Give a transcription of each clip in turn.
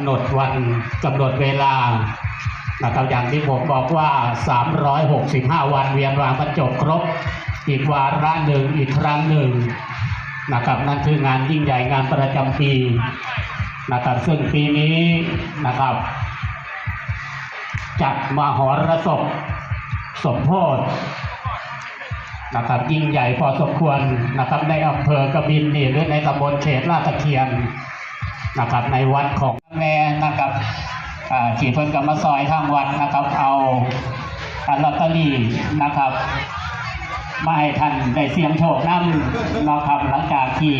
ำหนดวันกำหนดเวลานะครับอย่างที่ผมบอกว่า 365 วันเวียนวางบรรจบครบ อีกวาระหนึ่งอีกครั้งหนึ่งนะครับนั่นคืองานยิ่งใหญ่งานประจำปีนะครับซึ่งปีนี้นะครับ จัดมหรสพสมโพธินะครับยิ่งใหญ่พอสมควรนะครับในอำเภอกบินนี่หรือในตำบลเขตลาดตะเคียน นะครับในวัดของแม่นะครับอ่าที่เพิ่นกับมาซอยทางวัดนะครับ เอาลอตเตอรี่นะครับมาให้ท่านได้เสียงโชคนั่นะครับหลังจากที่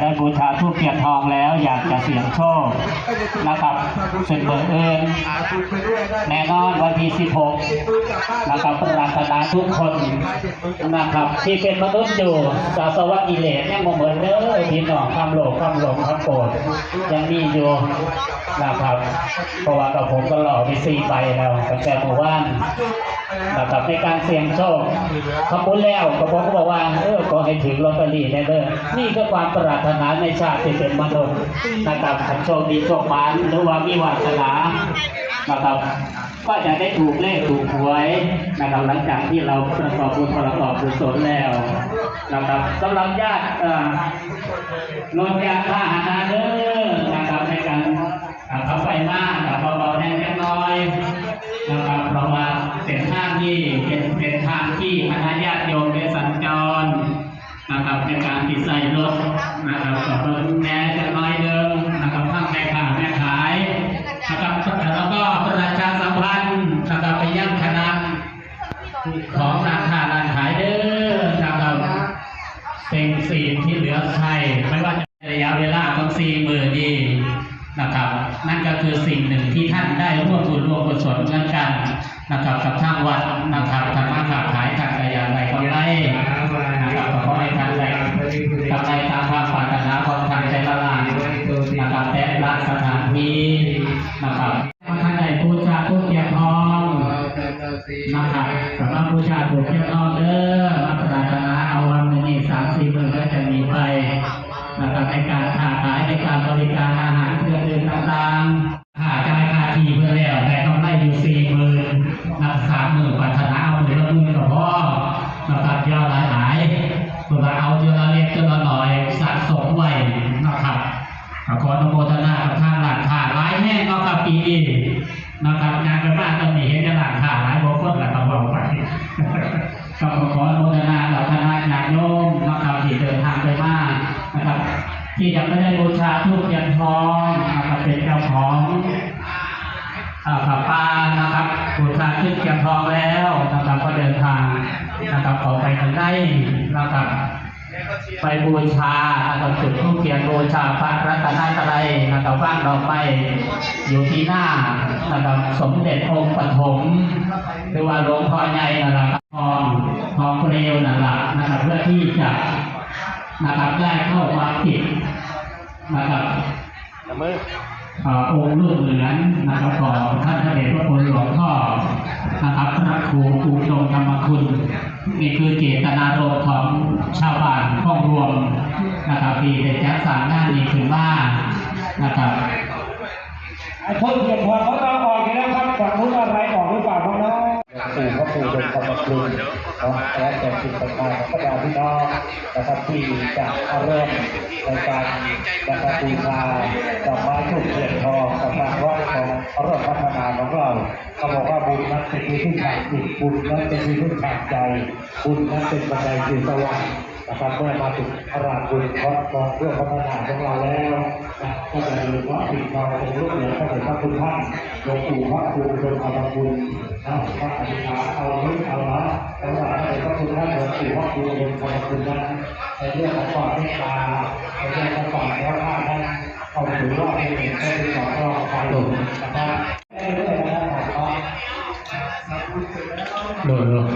ได้บูชาทูปเทียนทองแล้วอยากจะเสี่ยงโชคนะครับเป็นเบอร์เอิญแน่นอนวันที่ 16 นะครับปรารถนาทุกคนนะครับที่เป็นมนุษย์อยู่สาสวะกิเลสยังบ่เหมือนเด้อพี่น้องความโลภความหลงความโกรธยังมีอยู่นะครับเพราะว่ากับผมก็หล่อไปสี่ใบแล้วแต่เมื่อวาน นะครับในการเสี่ยงโชคขอบคุณแล้วก็ผมก็บอกว่าเออขอให้ถึงลอตเตอรี่แน่เด้อนี่คือความปรารถนาในชาติที่เป็นมนุษย์นะครับขันโชคดีโชคหมานหรือว่ามีวาสนานะครับก็จะได้ถูกเลขถูกหวยนะครับหลังจากที่เราประกอบบุญประกอบกุศลแล้วนะครับสำหรับญาติเอ่อนนญาติพาหนาเด้อนะครับในการ อ่าขับไฟมากับเบาๆแน่ๆน้อยนะครับเพราะว่าเส้นทางที่เป็นเป็นทางที่คณะญาติโยมได้ ก ขออนุโมทนากับท่านหลานขาหลายแห่งเนาะครับปีนี้นะครับงานกันบ้านตอนนี้เห็นจะหลานขาหลายบางคนหละครับบไปก็ขออนุโมทนากับคณะญาติโยมนะครับที่เดินทางไปมากนะครับ ที่ยังไม่ได้บูชาทูปเทียนทองนะครับเป็นเจ้าของอ่าผาปานะครับบูชาทูปเทียนทองแล้วนะครับก็เดินทางนะครับออกไปทางใดนะครับ ไปบูชานะครับจุดทูปเทียนบูชาพระรัตนตรัยนะครับว่างดอกไม้อยู่ที่หน้านะครับสมเด็จองค์ปฐมหรือว่าหลวงพ่อใหญ่นั่นแหละครับทองทองเปลวนั่นแหละนะครับเพื่อที่จะนะครับได้เข้ามาปิดนะครับเอ่ องค์รูปเหลือนนะครับของท่านพระเดชพระคุณหลวงพ่อนะครับพระครูปูชงธรรมคุณนี่คือเจตนารมณ์ของชาวบ้านข้องรวมนะครับที่ได้จัดสร้างงานนี้ขึ้นมานะครับไอ้คนเก็บพอเขาต้องออกแล้วครับฝั่งนู้นอะไรออกหรือเปล่าพ่อน้อง ปู่พระปู่ดมธรรมคุณของและแต่สิ่งต่างๆของพระดาพี่น้องนะครับที่จะเริ่มในการนะครับบูชาดอกไม้ทูกเทียนทองกับการวัดของเริ่มพัฒนาของเราเขาบอกว่าบุญนั้นเป็นที่พึ่งทางจิตบุญนั้นเป็นที่พึ่งทางใจบุญนั้นเป็นบันไดสู่สวรรค์ นะครับเมื่อมาถึงพระราชบุญของกองเรื่อพัฒนาของเราแล้วก็จะมีพระปิดทองเป็นรูปเหรียญพระเดชพระคุณท่านหลวงปู่พระครูดมกรรมคุณนะพระอธิษฐานเอาไว้เอาละแล้วว่าพระเดชพระคุณท่านหลวงปู่พระครูดมกรรมคุณนั้นในเรื่องของความเมตตาในเรื่องของความแก้วข้านั้นเอาถือว่าเป็นแค่ที่สองรอบครับได้เรื่อยๆนะครับโดดลง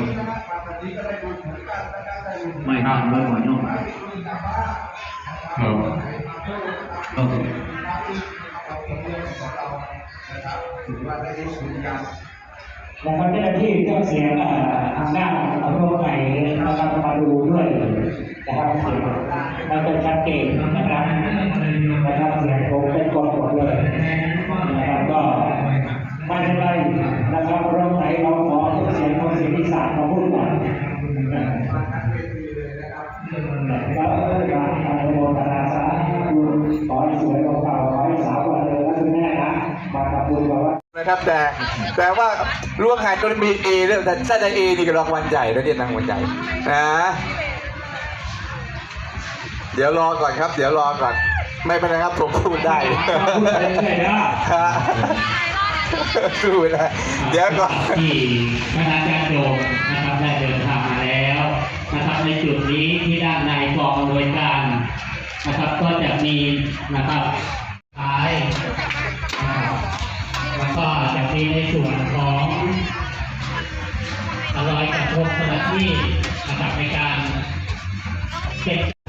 ไม่ห้ามไม่หมดยุ่งเอาโอเคนะครับเจ้าหน้าที่เครื่องเสียงเอ่อทา นะครับ แต่แต่ว่าล้วงหายก็มีเอด้วยแต่ถ้าได้เอนี่ก็รางวัลใหญ่แล้วเนี่ยรางวัลใหญ่นะเดี๋ยวรอก่อนครับ เดี๋ยวรอก่อน ไม่เป็นไรครับผมพูดได้พูดไปเรื่อยๆนะฮะสู้ได้เดี๋ยวก่อนที่คณะญาติโยมนะครับได้เดินทางมาแล้วนะครับในจุดนี้ที่ด้านในกองอำนวยการนะครับก็จะมีนะครับท้ายนะครับ แล้วก็จะมีในส่วนของอร่อยกระทบสมานที่นะครับในการเก็บ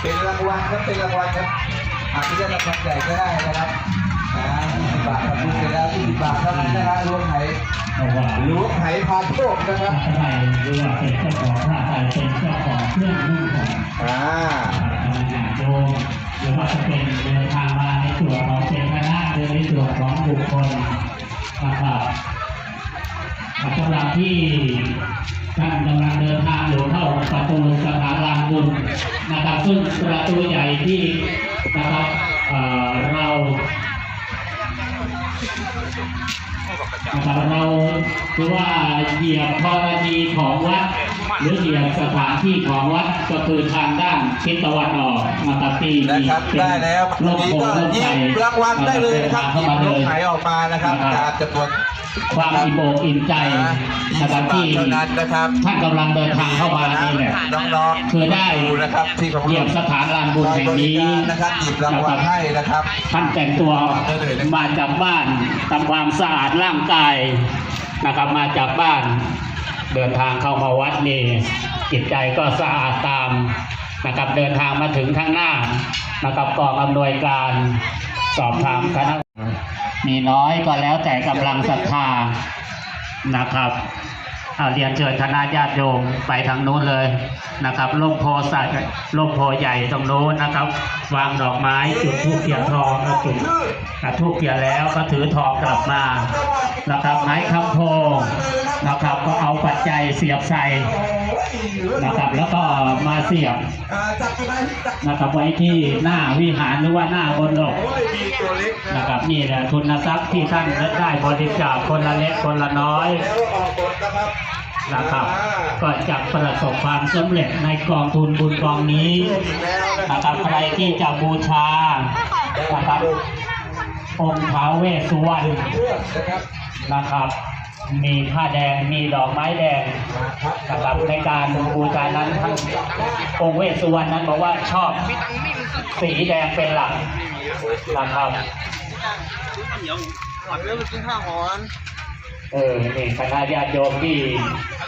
เป็นรางวัลครับเป็นรางวัลครับอาจจะได้รางวัลใหญ่ก็ได้นะครับอ่า20บาทครับคุณเสร็จแล้ว20บาทเท่านั้นนะครับรวมไหเพราะว่าล้วงไหพาโชคนะครับถ้าใครหรือว่าเป็นเจ้าของถ้าใครเป็นเจ้าของเครื่องนุ่งของอ่าทางงานโยมหรือว่าจะเป็นเดินทางมาในส่วนของเป็นคณะหรือในส่วนของบุคคลนะครับ สำลับที่ท่านกำลังเดินทางอยู่เข้าประตูสถานลางบุญนะครับ ซึ่งประตูใหญ่ที่นะครับเเรา นะครับเราคือว่าเหยียบธรณีของวัด หรือเหยียบสถานที่ของวัดก็คือทางด้านทิศตะวันออกนะครับที่มีนะครับเป็นได้แล้วโลทีกนี้โพก็ธิ์หยิบรางวัลได้เลยนะครับหยิบลูกไหออกมานะครับตามจำนวนความอิ่มอกอิ่มใจยี่นะคสิรับบาทที่เท่านั้นนะครับท่านกำลังเดินทางเข้ามานี่แหละน้องๆคือได้ดูนะครับที่ของเหยียบสถานลานบุญแห่งนี้นะครับหยิบรางวัลให้นะครับ ท่านแต่งตัวมาจากบ้านทำความสะอาดร่างกายนะครับ มาจากบ้านเดินทางเข้ามาวัดนี่จิตใจก็สะอาดตามนะครับเดินทางมาถึงข้างหน้านะครับกองอำนวยการสอบถามคณะมีน้อยก็แล้วแต่กำลังศรัทธานะครับ เรียนเชิญคณะญาติโยมไปทางโน้นเลยนะครับร่มโพสัตว์ร่มโพใหญ่ตรงโน้นนะครับ วางดอกไม้จุดทูบเทียนทองก็จุดทูบเทียนแล้วก็ถือทองกลับมานะครับไม้คำโพ นะครับ ก็เอาปัจจัยเสียบใส่นะครับ แล้วก็มาเสียบนะครับไว้ที่หน้าวิหารหรือว่าหน้าบนดกมีตัวเล็กนะครับนี่แหละทุนทรัพย์ที่ท่านได้บริจาคคนละเล็กคนละน้อยนะครับนะครับก็จะประสบความสำเร็จในกองทุนบุญกองนี้นะครับใครที่จะบูชานะครับองค์ท้าวเวสสุวรรณนะครับ มีผ้าแดงมีดอกไม้แดงนะครับในการบูชานั้นทั้งองค์เวสสุวรรณนั้นบอกว่าชอบสีแดงเป็นหลักนะครับเออนี่คณะญาติโยมที่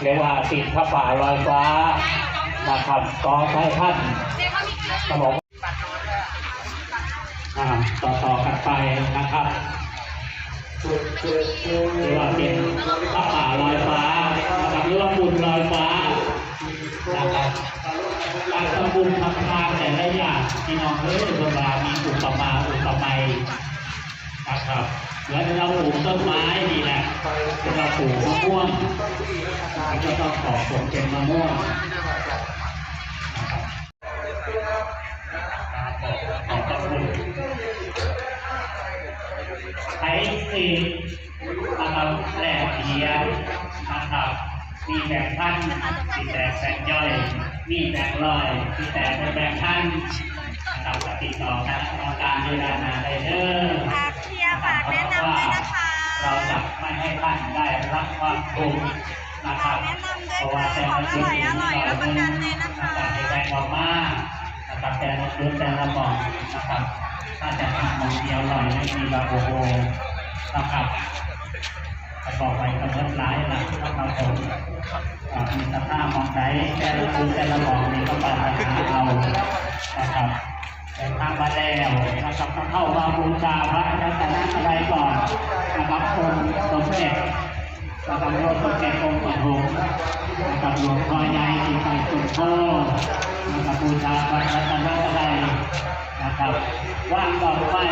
เรียกว่าติดพระป่าลอยฟ้านะครับก็ใช้ท่านสมองอ่าต่อต่อกันไปนะครับ เรีกว่าเป็นพระป่าลอยฟ้านะครับหรือว่าบุญลอยฟ้านะครับการทำบุญทำทานแต่ละอย่างที่น้องเอ้ยโบราณมีอุปมาอุปไมยนะครับแล้วเราปลูกต้นไม้นี่แหละเราปลูกมะม่วงมันก็ต้องออกผลเป็นมะม่วง ครับมีแบ่งท่านมีแต่แบ่งย่อย มีแบ่งร้อยมีแต่เป็นแบ่งท่านนะครับติดต่อกันต่อการเวลานาได้เด้อฝากเชียร์ฝากแนะนำด้วยนะคะ เราจะไม่ให้ท่านได้รับความทุกข์นะครับแนะนำด้วยเพราะว่าแต่ค่ะละของอร่อยอร่อยรับประกันเลยนะคะแต่ในแรงออกมานะครับแต่ละชุดแต่ละหมองนะครับถ้าจะทำหมองเดียวหน่อยไม่มีบาโบโบนะครับ ประกอบไปกับเพิ่มร้ายหลักนะครับผมมีสภาพมองใดแต่ละชุดแต่ละหมองนี่ก็ปัญหาเอานะครับแต่ทางมาแล้วนะครับต้องเข้ามาบูชาพระรัตนตรัยก่อนนะครับองค์สมเด็จนะครับหลวงสมเด็จองค์ปฐมนะครับหลวงพ่อใหญ่ที่ไปสุดโทนะครับบูชาพระรัตนตรัย นะครับว่างดอกไม้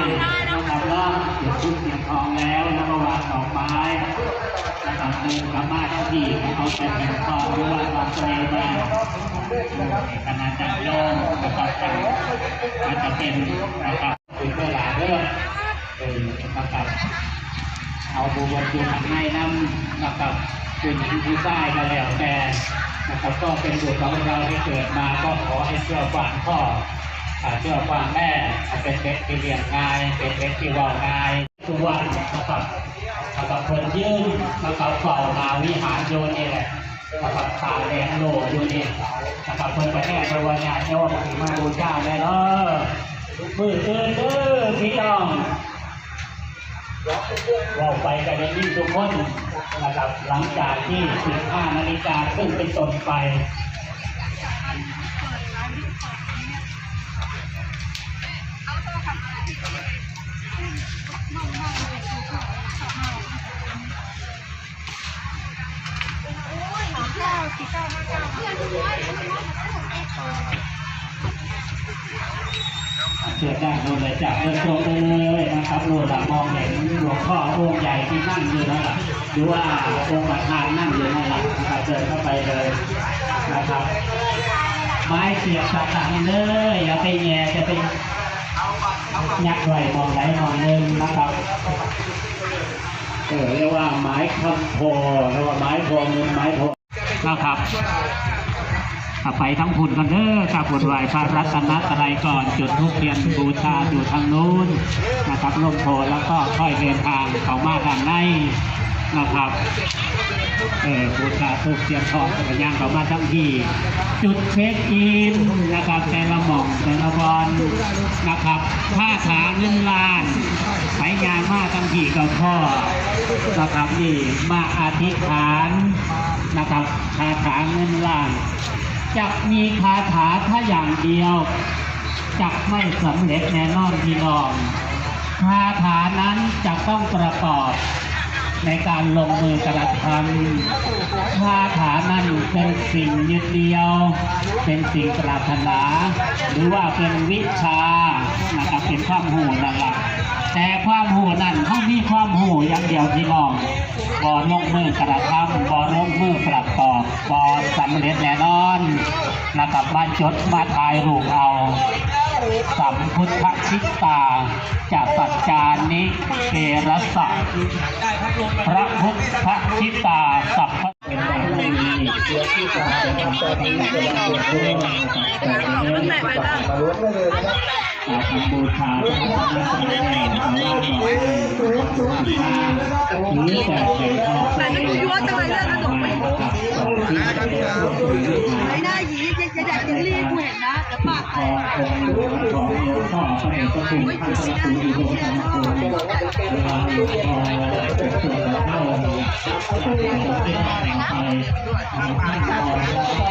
นะครับล่องจุดทุกเสียงทองแล้วแล้วก็วางดอกไม้นะครับเดินกลับมาที่ที่เขาจะเป็นข้อรู้ว่าความเจริญแรงคณะจักรโยมนะครับจังอาจจะเป็นนะครับเป็นเวลาเรื่องเออนนะครับเอาบุญจุหันให้น้ำนะครับคุณผู้ชายก็แล้วแต่นะครับก็เป็นบุตรของเราที่เกิดมาก็ขอให้เชื่อฟังพ่อ เชื่อฟังแม่เป็นเด็กที่เรียนง่ายเป็นเด็กที่ว่าง่ายทุกวันนะครับนะครับคนยื่นนะครับเฝ้านาวิหารโยนนี่แหละนะครับตาแดงโลอยู่นี่นะครับคนประเทศภาวนาโยมมาบูชาด้เนาะมือเกินเด้อพี่น้องเราไปกันในนี้ทุกคนนะครับหลังจากที่ 15 นาฬิกาขึ้นเป็นต้นไป เชิญได้ดูเลยจากเริ่มต้นเลยนะครับรูหลังมองเห็นหลวงพ่อองค์ใหญ่ที่นั่งอยู่นั่นแหละหรือว่าองค์ประธานนั่งอยู่นั่นแหละนะครับเดินเข้าไปเลยนะครับ ไม้เสียบสักหลังเลยอย่าไปแง่จะไป ยักไหลมองไหลมองหนึ่งนะครับเออเรียกว่าไม้คำโพเรียกว่าไม้โพเงินไม้โพนะครับถ้าไปทั้งพุ่นกันเด้อกรับวนไหวพระรัตนตรัยก่อนจุดทุกเทียนบูชาอยู่ทางนู้นนะครับลงโพแล้วก็ค่อยเดินทางเข้ามาด้านใน นะครับเออบูชาทุกเทียนทองจักรยานเข้ามาทั้งที่จุดเช็คอินนะครับแต่ละหม่องแต่ละบอลนะครับผ้าถาเงินล้านไปงานมาทั้งที่กับพ่อนะครับนี่มาอธิษฐานนะครับคาถาเงินล้านจะมีคาถาถ้าอย่างเดียวจะไม่สำเร็จแน่นอนพี่น้องคาถานั้นจะต้องประกอบ ในการลงมือกระทำคาถานั้นเป็นสิ่งยึดเดียว เป็นสิ่งปรารถนา หรือว่าเป็นวิชานะครับเป็นความหูนั่นแหละแต่ความหูนั้นเขามีความหูอย่างเดียวพี่น้องบ่ลงมือกระทำบ่ลงมือประกอบบ่สำเร็จแน่นอน นะครับมาจดมาถ่ายรูปเอา สัมพุทธชิตาจากสัจจานิเกรสะพระพุทธชิตาสัพพะเป็นแบบนี้เพื่อที่จะเป็นคำตอบที่จะได้เรียนรู้นะครับแต่ในเรื่องของมาลุ้นได้เลยนะครับอ่าทำบูชาพระรัตนตรัยแด่พระราชวงศ์หรือแต่เป็นข้อเสนอของไม่ของที่จะเรียกว่าคือ ไม่ได้หยีจะจะแดกยังรีบกูเห็นนะแต่ปากขอองค์ของหลวงพ่อพระเดชพระคุณท่านพระครูอุดมธรรมคุณเวลาหลวงพ่อเป็นส่วนเข้าเป็นแห่งไปท่าก็ตัวสิ่ง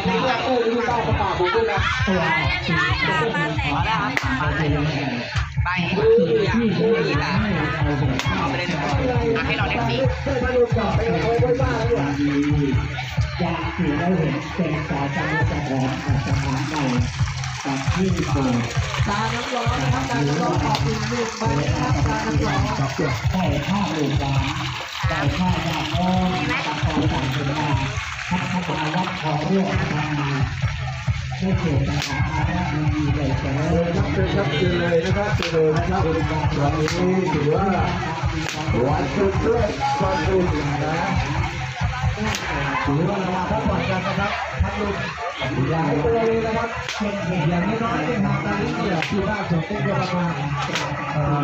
ที่เป็นขอได้ไปที่ที่หลังเอาให้เราเล็กสิ อยากถือได้เห็นเป็นสาจังจะหอมอาจจะหอมใหม่กับที่โบตาน้ำร้อนนะครับตาน้ำร้อนออกเป็นลูกไปนะครับตาน้ำร้อนกับเปลือกไก่ข้าวหมูหวานไก่ข้าวยาโม่ตะคอสั่งเป็นมาทักขมาวัดขอเรื่องทำงาไม่เกิดปัญหาอะไรมันมีเลยแต่ว่าครับครับเลยนะครับเลยนะครับวันนี้ถือว่าวันสุดด้วยวันสุดนะ ถือว่าเรามาพักผ่อนกันนะครับพักลุกอย่างนี้เลยนะครับอย่างน้อยๆเป็นทางการที่อยากที่บ้านผมเป็นประมาณเอ่อ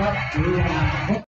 ครับ